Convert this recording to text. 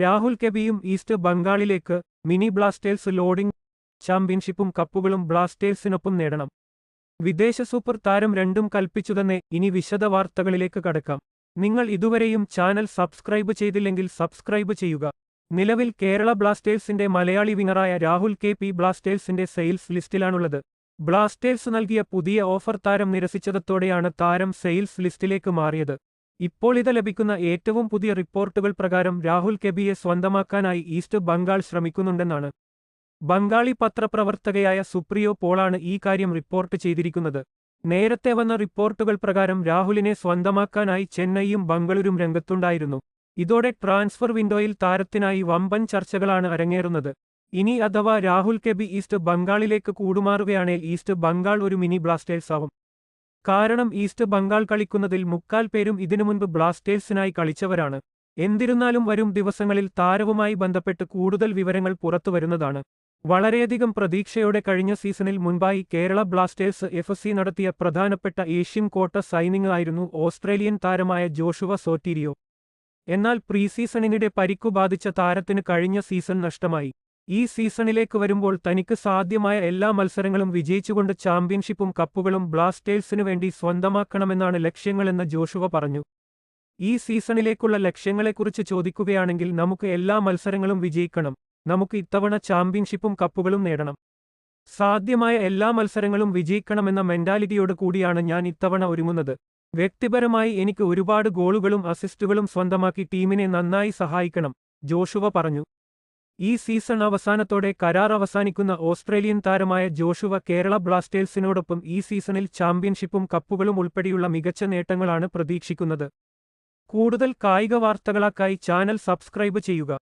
രാഹുൽ കെബിയും ഈസ്റ്റ് ബംഗാളിലേക്ക് mini Blasters loading ചാമ്പ്യൻഷിപ്പും കപ്പുകളും ബ്ലാസ്റ്റേഴ്സിനൊപ്പം നേടണം. വിദേശ സൂപ്പർ താരം രണ്ടും കൽപ്പിച്ചുതന്നെ ഇനി വിശദ വാർത്തകളിലേക്ക് കടക്കാം. നിങ്ങൾ ഇതുവരെയും ചാനൽ സബ്സ്ക്രൈബ് ചെയ്തില്ലെങ്കിൽ സബ്സ്ക്രൈബ് ചെയ്യുക. നിലവിൽ കേരള ബ്ലാസ്റ്റേഴ്സിന്റെ മലയാളി വിങ്ങറായ രാഹുൽ കെ പി ബ്ലാസ്റ്റേഴ്സിന്റെ സെയിൽസ് ലിസ്റ്റിലാണുള്ളത്. ബ്ലാസ്റ്റേഴ്സ് നൽകിയ പുതിയ ഓഫർ താരം നിരസിച്ചതോടെയാണ് താരം സെയിൽസ് ലിസ്റ്റിലേക്ക് മാറിയത്. ഇപ്പോൾ ഇത് ലഭിക്കുന്ന ഏറ്റവും പുതിയ റിപ്പോർട്ടുകൾ പ്രകാരം രാഹുൽ കെബിയെ സ്വന്തമാക്കാനായി ഈസ്റ്റ് ബംഗാൾ ശ്രമിക്കുന്നുണ്ടെന്നാണ്. ബംഗാളി പത്രപ്രവർത്തകയായ സുപ്രിയോ പോളാണ് ഈ കാര്യം റിപ്പോർട്ട് ചെയ്തിരിക്കുന്നത്. നേരത്തെ വന്ന റിപ്പോർട്ടുകൾ പ്രകാരം രാഹുലിനെ സ്വന്തമാക്കാനായി ചെന്നൈയും ബംഗളൂരും രംഗത്തുണ്ടായിരുന്നു. ഇതോടെ ട്രാൻസ്ഫർ വിൻഡോയിൽ താരത്തിനായി വമ്പൻ ചർച്ചകളാണ് അരങ്ങേറുന്നത്. ഇനി അഥവാ രാഹുൽ കെബി ഈസ്റ്റ് ബംഗാളിലേക്ക് കൂടുമാറുകയാണെങ്കിൽ ഈസ്റ്റ് ബംഗാൾ ഒരു മിനി ബ്ലാസ്റ്റേഴ്സ് ആവും കാരണം ഈസ്റ്റ് ബംഗാൾ കളിക്കുന്നതിൽ മുക്കാൽ പേരും ഇതിനു മുൻപ് ബ്ലാസ്റ്റേഴ്സിനായി കളിച്ചവരാണ്. എന്തിരുന്നാലും വരും ദിവസങ്ങളിൽ താരവുമായി ബന്ധപ്പെട്ട് കൂടുതൽ വിവരങ്ങൾ പുറത്തുവരുന്നതാണ്. വളരെയധികം പ്രതീക്ഷയോടെ കഴിഞ്ഞ സീസണിൽ മുൻപായി കേരള ബ്ലാസ്റ്റേഴ്സ് എഫ് സി നടത്തിയ പ്രധാനപ്പെട്ട ഏഷ്യൻ കോട്ട സൈനിങ് ആയിരുന്നു ഓസ്ട്രേലിയൻ താരമായ ജോഷുവ സോറ്റീരിയോ. എന്നാൽ പ്രീസീസണിനിടെ പരിക്കു ബാധിച്ച താരത്തിന് കഴിഞ്ഞ സീസൺ നഷ്ടമായി. ഈ സീസണിലേക്ക് വരുമ്പോൾ തനിക്ക് സാധ്യമായ എല്ലാ മത്സരങ്ങളും വിജയിച്ചുകൊണ്ട് ചാമ്പ്യൻഷിപ്പും കപ്പുകളും ബ്ലാസ്റ്റേഴ്സിനു വേണ്ടി സ്വന്തമാക്കണമെന്നാണ് ലക്ഷ്യങ്ങളെന്ന് ജോഷുവ പറഞ്ഞു. ഈ സീസണിലേക്കുള്ള ലക്ഷ്യങ്ങളെക്കുറിച്ച് ചോദിക്കുകയാണെങ്കിൽ നമുക്ക് എല്ലാ മത്സരങ്ങളും വിജയിക്കണം. നമുക്ക് ഇത്തവണ ചാമ്പ്യൻഷിപ്പും കപ്പുകളും നേടണം. സാധ്യമായ എല്ലാ മത്സരങ്ങളും വിജയിക്കണമെന്ന മെന്റാലിറ്റിയോട് കൂടിയാണ് ഞാൻ ഇത്തവണ ഒരുങ്ങുന്നത്. വ്യക്തിപരമായി എനിക്ക് ഒരുപാട് ഗോളുകളും അസിസ്റ്റുകളും സ്വന്തമാക്കി ടീമിനെ നന്നായി സഹായിക്കണം ജോഷുവ പറഞ്ഞു. ഈ സീസൺ അവസാനത്തോടെ കരാർ അവസാനിക്കുന്ന ഓസ്ട്രേലിയൻ താരമായ ജോഷുവ കേരള ബ്ലാസ്റ്റേഴ്സിനോടൊപ്പം ഈ സീസണിൽ ചാമ്പ്യൻഷിപ്പും കപ്പുകളും ഉൾപ്പെടെയുള്ള മികച്ച നേട്ടങ്ങളാണ് പ്രതീക്ഷിക്കുന്നത്. കൂടുതൽ കായിക വാർത്തകളാക്കായി ചാനൽ സബ്സ്ക്രൈബ് ചെയ്യുക.